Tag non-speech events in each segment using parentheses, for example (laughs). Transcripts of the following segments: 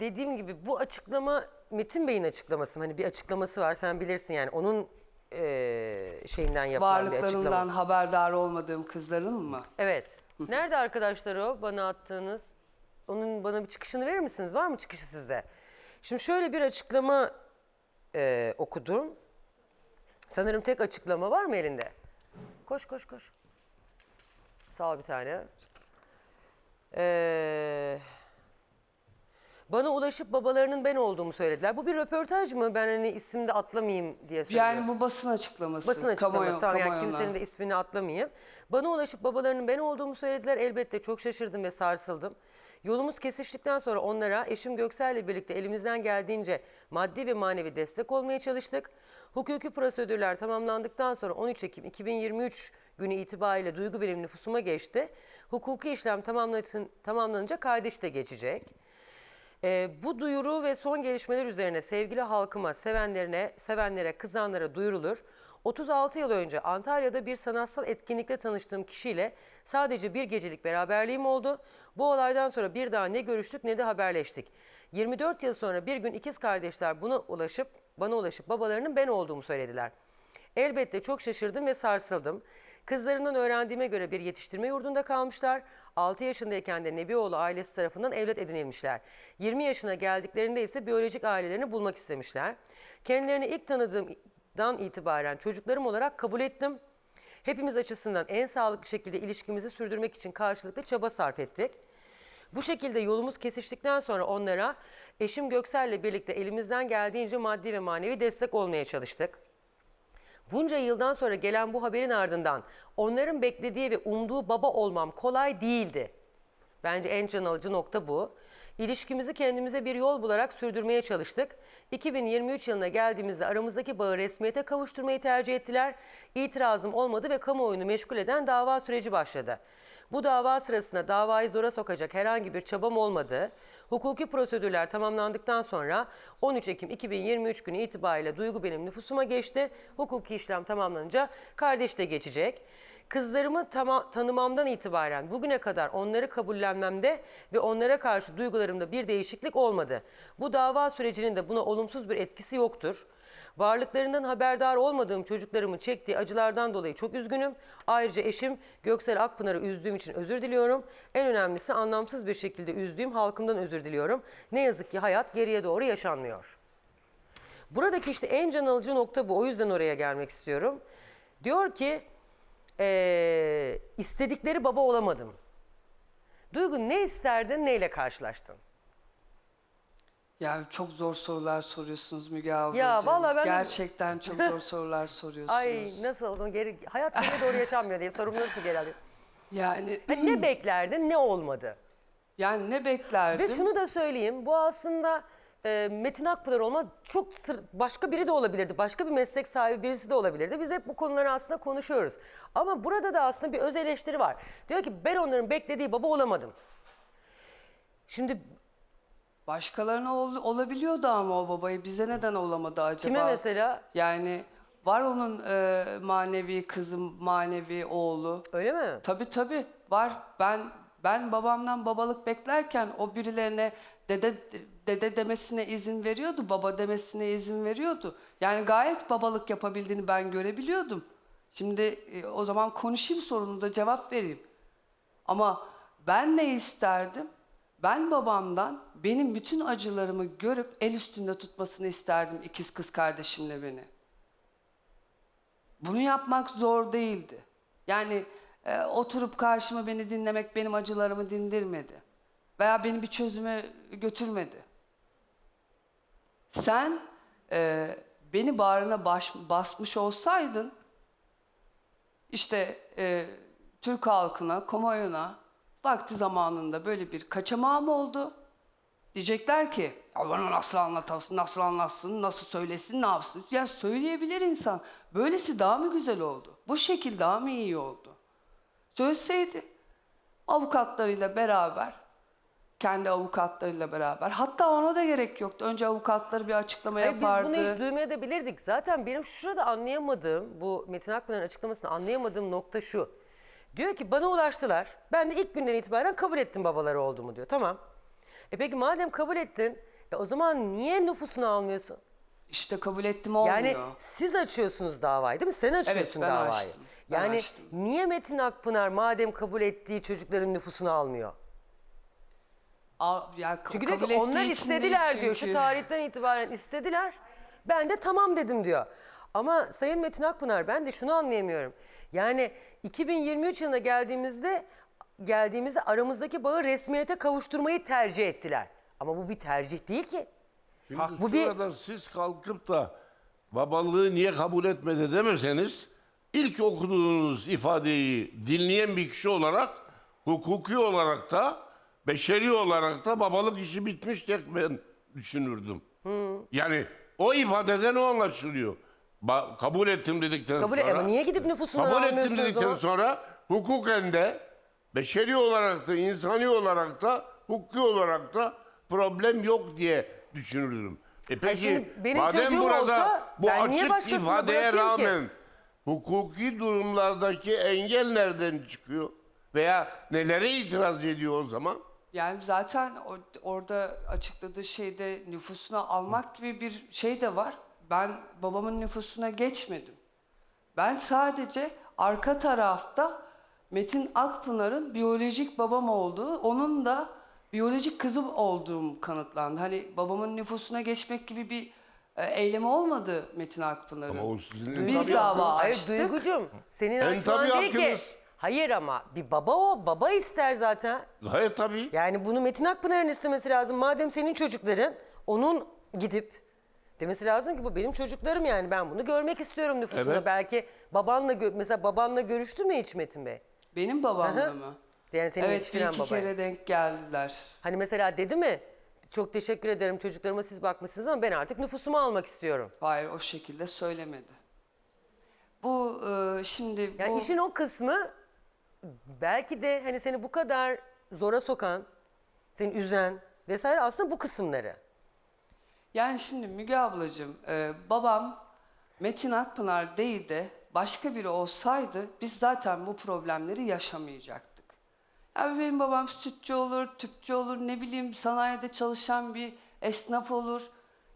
dediğim gibi bu açıklama Metin Bey'in açıklaması? Hani bir açıklaması var sen bilirsin yani onun eee, şeyinden yapılan bir açıklama. Varlıklarından haberdar olmadığım kızların mı? Evet. Nerede arkadaşlar o bana attığınız? Onun bana bir çıkışını verir misiniz? Var mı çıkışı sizde? Şimdi şöyle bir açıklama eee, okudum. Sanırım tek açıklama var mı elinde? Koş koş koş. Sağ ol bir tane. Eee, bana ulaşıp babalarının ben olduğumu söylediler. Bu bir röportaj mı? Ben hani isimde atlamayayım diye söylüyorum. Yani bu basın açıklaması. Basın açıklaması kamuoyu- yani kimsenin de ismini atlamayayım. Bana ulaşıp babalarının ben olduğumu söylediler. Elbette çok şaşırdım ve sarsıldım. Yolumuz kesiştikten sonra onlara eşim Göksel ile birlikte elimizden geldiğince maddi ve manevi destek olmaya çalıştık. Hukuki prosedürler tamamlandıktan sonra 13 Ekim 2023 günü itibariyle duygu benim nüfusuma geçti. Hukuki işlem tamamlanın- tamamlanınca kardeş de geçecek. Ee, bu duyuru ve son gelişmeler üzerine sevgili halkıma, sevenlerine, sevenlere, kızanlara duyurulur. 36 yıl önce Antalya'da bir sanatsal etkinlikte tanıştığım kişiyle sadece bir gecelik beraberliğim oldu. Bu olaydan sonra bir daha ne görüştük ne de haberleştik. 24 yıl sonra bir gün ikiz kardeşler buna ulaşıp bana ulaşıp babalarının ben olduğumu söylediler. Elbette çok şaşırdım ve sarsıldım. Kızlarından öğrendiğime göre bir yetiştirme yurdunda kalmışlar. 6 yaşındayken de Nebioğlu ailesi tarafından evlat edinilmişler. 20 yaşına geldiklerinde ise biyolojik ailelerini bulmak istemişler. Kendilerini ilk tanıdığımdan itibaren çocuklarım olarak kabul ettim. Hepimiz açısından en sağlıklı şekilde ilişkimizi sürdürmek için karşılıklı çaba sarf ettik. Bu şekilde yolumuz kesiştikten sonra onlara eşim Göksel'le birlikte elimizden geldiğince maddi ve manevi destek olmaya çalıştık. Bunca yıldan sonra gelen bu haberin ardından onların beklediği ve umduğu baba olmam kolay değildi. Bence en can alıcı nokta bu. İlişkimizi kendimize bir yol bularak sürdürmeye çalıştık. 2023 yılına geldiğimizde aramızdaki bağı resmiyete kavuşturmayı tercih ettiler. İtirazım olmadı ve kamuoyunu meşgul eden dava süreci başladı. Bu dava sırasında davayı zora sokacak herhangi bir çabam olmadı. Hukuki prosedürler tamamlandıktan sonra 13 Ekim 2023 günü itibariyle Duygu benim nüfusuma geçti. Hukuki işlem tamamlanınca kardeş de geçecek. Kızlarımı tama- tanımamdan itibaren bugüne kadar onları kabullenmemde ve onlara karşı duygularımda bir değişiklik olmadı. Bu dava sürecinin de buna olumsuz bir etkisi yoktur. Varlıklarından haberdar olmadığım çocuklarımın çektiği acılardan dolayı çok üzgünüm. Ayrıca eşim Göksel Akpınar'ı üzdüğüm için özür diliyorum. En önemlisi anlamsız bir şekilde üzdüğüm halkımdan özür diliyorum. Ne yazık ki hayat geriye doğru yaşanmıyor. Buradaki işte en can alıcı nokta bu. O yüzden oraya gelmek istiyorum. Diyor ki eee, istedikleri baba olamadım. Duygu ne isterdin neyle karşılaştın? Ya çok zor sorular soruyorsunuz Müge ablacığım. Ya vallahi ben Gerçekten çok zor (laughs) sorular soruyorsunuz. Ay nasıl o zaman geri, hayat geriye doğru yaşanmıyor diye sorumluluk ki geri alıyor. Yani, Hani ne beklerdin ne olmadı? yani ne beklerdim? Ve şunu da söyleyeyim bu aslında e, Metin Akpınar olmaz çok sır, başka biri de olabilirdi. Başka bir meslek sahibi birisi de olabilirdi. Biz hep bu konuları aslında konuşuyoruz. Ama burada da aslında bir öz eleştiri var. Diyor ki ben onların beklediği baba olamadım. Şimdi Başkalarına ol- olabiliyordu ama o babayı bize neden olamadı acaba? kime mesela Yani var onun e, manevi kızım, manevi oğlu. öyle mi? Tabii tabii var. Ben ben babamdan babalık beklerken o birilerine dede dede demesine izin veriyordu, baba demesine izin veriyordu. Yani gayet babalık yapabildiğini ben görebiliyordum. Şimdi e, o zaman konuşayım sorunu da cevap vereyim. Ama ben ne isterdim? Ben babamdan benim bütün acılarımı görüp el üstünde tutmasını isterdim ikiz kız kardeşimle beni. Bunu yapmak zor değildi. Yani e, oturup karşıma beni dinlemek benim acılarımı dindirmedi. Veya beni bir çözüme götürmedi. Sen e, beni bağrına baş- basmış olsaydın işte e, Türk halkına, kamuoyuna vakti zamanında böyle bir kaçamağım oldu. Diyecekler ki "Ya bana nasıl anlatasın, nasıl anlatsın, nasıl söylesin, ne yapsın? Ya söyleyebilir insan. Böylesi daha mı güzel oldu? Bu şekil daha mı iyi oldu? Söyleseydi avukatlarıyla beraber, kendi avukatlarıyla beraber. Hatta ona da gerek yoktu. Önce avukatları bir açıklama Hayır, biz yapardı. bunu hiç duymayabilirdik. Zaten benim şurada anlayamadığım, bu Metin Akpınar'ın açıklamasını anlayamadığım nokta şu. Diyor ki bana ulaştılar. Ben de ilk günden itibaren kabul ettim babaları olduğumu diyor. Tamam. E peki madem kabul ettin e o zaman niye nüfusunu almıyorsun? İşte kabul ettim olmuyor. Yani siz açıyorsunuz davayı değil mi? Sen açıyorsun ben davayı. açtım. Ben Yani açtım. niye Metin Akpınar madem kabul ettiği çocukların nüfusunu almıyor? Al, ya ka- Çünkü diyor kabul ki onlar için değil istediler diyor. Şu çünkü. tarihten itibaren istediler. Ben de tamam dedim diyor. Ama Sayın Metin Akpınar ben de şunu anlayamıyorum. Yani 2023 yılına geldiğimizde geldiğimizde aramızdaki bağı resmiyete kavuşturmayı tercih ettiler. Ama bu bir tercih değil ki. Şimdi Bu bir- siz kalkıp da babalığı niye kabul etmedi demeseniz ilk okuduğunuz ifadeyi dinleyen bir kişi olarak hukuki olarak da beşeri olarak da babalık işi bitmiş tek ben düşünürdüm. Yani o ifadeden o anlaşılıyor. Ba- kabul ettim dedikten Kabul sonra. ama niye gidip nüfusunu Kabul almıyorsunuz ettim o dedikten zaman? sonra hukuken de beşeri olarak da insani olarak da hukuki olarak da problem yok diye düşünürdüm. E peki şimdi benim madem çocuğum burada olsa bu ben niye açık ifadeye bırakayım ki? rağmen hukuki durumlardaki engel nereden çıkıyor? Veya nelere itiraz ediyor o zaman? Yani zaten o- orada açıkladığı şeyde nüfusuna almak gibi bir şey de var. Ben babamın nüfusuna geçmedim. Ben sadece arka tarafta Metin Akpınar'ın biyolojik babam olduğu, onun da biyolojik kızım olduğum kanıtlandı. Hani babamın nüfusuna geçmek gibi bir e, eylemi olmadı Metin Akpınar'ın. Ama o sizin Biz tabii dava Hayır açtık. Duygucuğum senin En açman tabii değil ki. hakkınız. Hayır ama bir baba o. Baba ister zaten. Gayet tabii. Yani bunu Metin Akpınar'ın istemesi lazım. Madem senin çocukların onun gidip demesi lazım ki bu benim çocuklarım yani ben bunu görmek istiyorum nüfusunda. Evet. Belki babanla mesela babanla görüştü mü hiç Metin Bey? Benim babamla mı? Yani seni Evet bir yetiştiren iki babaya. kere denk geldiler. Hani mesela dedi mi? Çok teşekkür ederim çocuklarıma siz bakmışsınız ama ben artık nüfusumu almak istiyorum. Hayır o şekilde söylemedi. Bu e, şimdi Yani bu işin o kısmı belki de hani seni bu kadar zora sokan, seni üzen vesaire aslında bu kısımları. Yani şimdi Müge ablacığım e, babam Metin Akpınar değil de başka biri olsaydı biz zaten bu problemleri yaşamayacaktık. Yani benim babam sütçü olur, tüpçü olur, ne bileyim sanayide çalışan bir esnaf olur.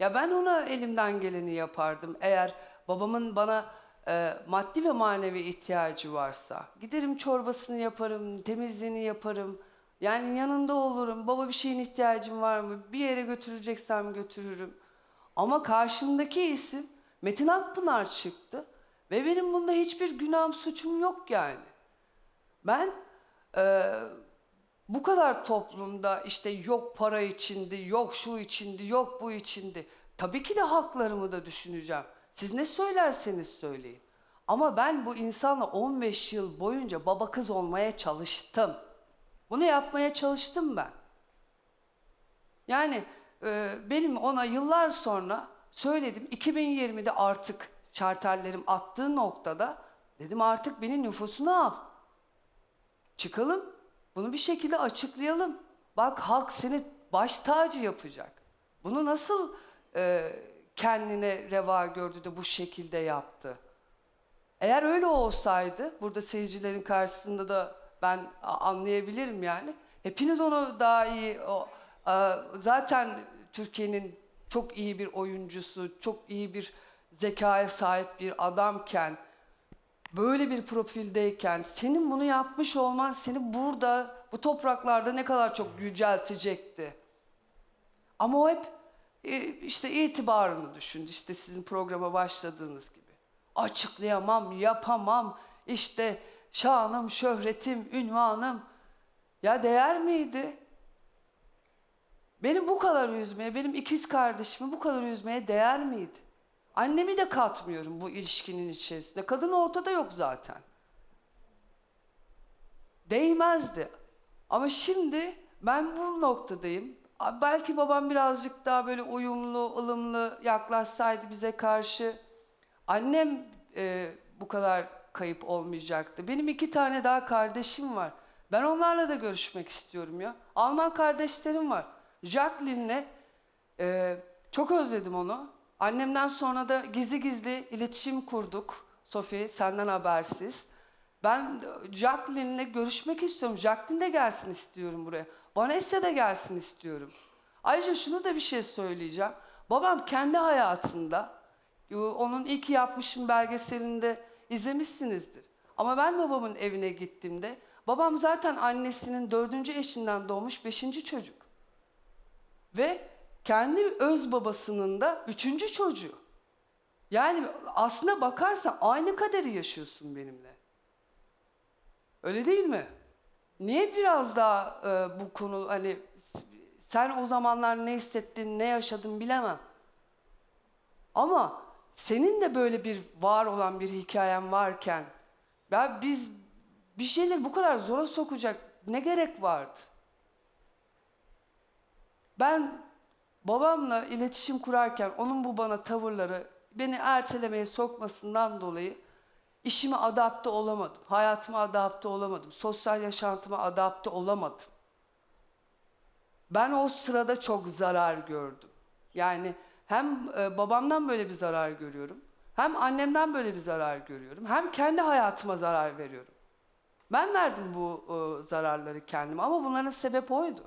Ya ben ona elimden geleni yapardım eğer babamın bana e, maddi ve manevi ihtiyacı varsa. Giderim çorbasını yaparım, temizliğini yaparım. Yani yanında olurum. Baba bir şeyin ihtiyacın var mı? Bir yere götüreceksem götürürüm. Ama karşımdaki isim Metin Akpınar çıktı. Ve benim bunda hiçbir günahım, suçum yok yani. Ben eee, bu kadar toplumda işte yok para içindi, yok şu içindi, yok bu içindi. Tabii ki de haklarımı da düşüneceğim. Siz ne söylerseniz söyleyin. Ama ben bu insanla 15 yıl boyunca baba kız olmaya çalıştım. Bunu yapmaya çalıştım ben. Yani e, benim ona yıllar sonra söyledim 2020'de artık şartellerim attığı noktada dedim artık beni nüfusuna al. Çıkalım. Bunu bir şekilde açıklayalım. Bak halk seni baş tacı yapacak. Bunu nasıl e, kendine reva gördü de bu şekilde yaptı? Eğer öyle olsaydı, burada seyircilerin karşısında da ben anlayabilirim yani. Hepiniz onu daha iyi, o, e, zaten Türkiye'nin çok iyi bir oyuncusu, çok iyi bir zekaya sahip bir adamken, böyle bir profildeyken senin bunu yapmış olman seni burada, bu topraklarda ne kadar çok yüceltecekti. Ama o hep e, işte itibarını düşündü. İşte sizin programa başladığınız gibi. Açıklayamam, yapamam. İşte şanım, şöhretim, ünvanım. Ya değer miydi? Beni bu kadar üzmeye, benim ikiz kardeşimi bu kadar üzmeye değer miydi? Annemi de katmıyorum bu ilişkinin içerisinde. Kadın ortada yok zaten. Değmezdi. Ama şimdi ben bu noktadayım. Belki babam birazcık daha böyle uyumlu, ılımlı yaklaşsaydı bize karşı. Annem e, bu kadar kayıp olmayacaktı. Benim iki tane daha kardeşim var. Ben onlarla da görüşmek istiyorum ya. Alman kardeşlerim var. Jacqueline'le ee, çok özledim onu. Annemden sonra da gizli gizli iletişim kurduk. Sophie senden habersiz. Ben e, Jacqueline'le görüşmek istiyorum. Jacqueline de gelsin istiyorum buraya. Vanessa da gelsin istiyorum. Ayrıca şunu da bir şey söyleyeceğim. Babam kendi hayatında, e, onun ilk yapmışım belgeselinde izlemişsinizdir. Ama ben babamın evine gittiğimde, babam zaten annesinin dördüncü eşinden doğmuş beşinci çocuk. Ve kendi öz babasının da üçüncü çocuğu. Yani aslına bakarsan aynı kaderi yaşıyorsun benimle. Öyle değil mi? Niye biraz daha e, bu konu hani sen o zamanlar ne hissettin, ne yaşadın bilemem. Ama senin de böyle bir var olan bir hikayen varken ya biz bir şeyleri bu kadar zora sokacak ne gerek vardı? Ben babamla iletişim kurarken onun bu bana tavırları beni ertelemeye sokmasından dolayı işime adapte olamadım. Hayatıma adapte olamadım. Sosyal yaşantıma adapte olamadım. Ben o sırada çok zarar gördüm. Yani hem e, babamdan böyle bir zarar görüyorum. Hem annemden böyle bir zarar görüyorum. Hem kendi hayatıma zarar veriyorum. Ben verdim bu e, zararları kendime ama bunların sebep oydu.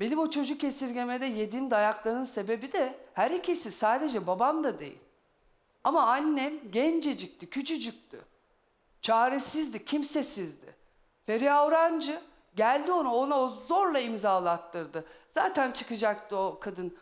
Benim o çocuk esirgemede yediğim dayakların sebebi de her ikisi sadece babam da değil. Ama annem gencecikti, küçücüktü. Çaresizdi, kimsesizdi. Feriha Orancı geldi ona, ona o zorla imzalattırdı. Zaten çıkacaktı o kadın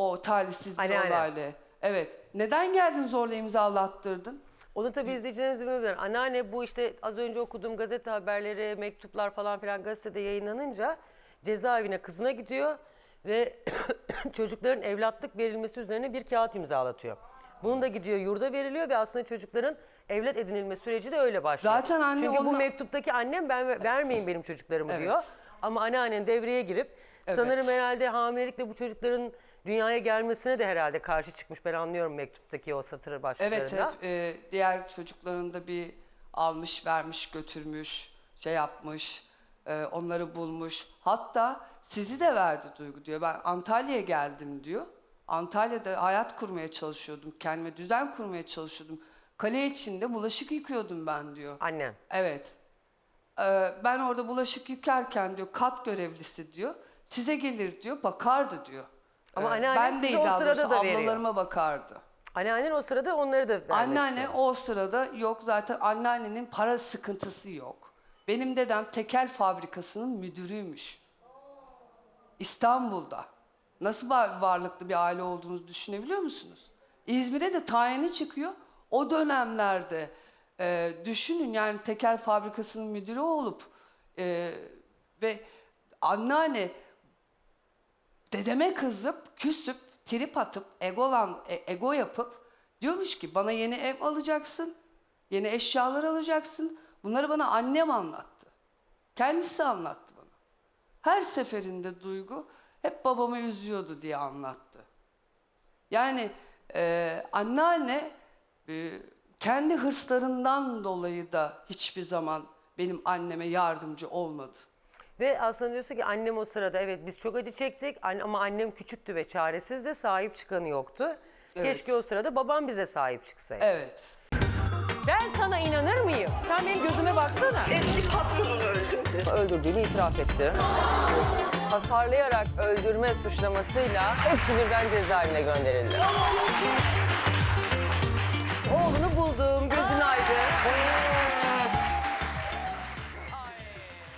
o talihsiz bir Anneanne. olayla. Evet. Neden geldin zorla imzalattırdın? Onu tabii izleyicilerimiz bilmiyorlar. Anneanne bu işte az önce okuduğum gazete haberleri, mektuplar falan filan gazetede yayınlanınca cezaevine kızına gidiyor ve (coughs) çocukların evlatlık verilmesi üzerine bir kağıt imzalatıyor. Bunun da gidiyor yurda veriliyor ve aslında çocukların evlat edinilme süreci de öyle başlıyor. Zaten anne Çünkü bu onunla- mektuptaki annem ben vermeyin benim çocuklarımı Evet. diyor. Ama anneannen devreye girip sanırım herhalde hamilelikle bu çocukların dünyaya gelmesine de herhalde karşı çıkmış. Ben anlıyorum mektuptaki o satır başlıklarında. Evet hep e, diğer çocukların da bir almış, vermiş, götürmüş, şey yapmış, e, onları bulmuş. Hatta sizi de verdi Duygu diyor. Ben Antalya'ya geldim diyor. Antalya'da hayat kurmaya çalışıyordum. Kendime düzen kurmaya çalışıyordum. Kale içinde bulaşık yıkıyordum ben diyor. Annen. Evet. Ee, ben orada bulaşık yıkarken diyor kat görevlisi diyor. Size gelir diyor bakardı diyor. Ama Ee, anneannen ben size değil o daha sırada doğrusu, da veriyor. ablalarıma bakardı. Anneannen o sırada onları da vermek Anneanne istiyor. o sırada yok zaten anneannenin para sıkıntısı yok. Benim dedem tekel fabrikasının müdürüymüş. İstanbul'da. Nasıl var- varlıklı bir aile olduğunuzu düşünebiliyor musunuz? İzmir'e de tayini çıkıyor. O dönemlerde e, düşünün yani tekel fabrikasının müdürü olup e, ve anneanne dedeme kızıp, küsüp, trip atıp, egolan, e- ego yapıp diyormuş ki bana yeni ev alacaksın, yeni eşyalar alacaksın. Bunları bana annem anlattı. Kendisi anlattı bana. Her seferinde Duygu hep babamı üzüyordu diye anlattı. Yani e, anneanne e, kendi hırslarından dolayı da hiçbir zaman benim anneme yardımcı olmadı. Ve aslında diyorsun ki annem o sırada evet biz çok acı çektik an- ama annem küçüktü ve çaresizdi sahip çıkanı yoktu. Evet. Keşke o sırada babam bize sahip çıksaydı. Evet. Ben sana inanır mıyım? Sen benim gözüme baksana. Eski patronunu öldürdü. Öldürdüğünü itiraf etti. Hasarlayarak öldürme suçlamasıyla hepsi birden cezaevine gönderildi.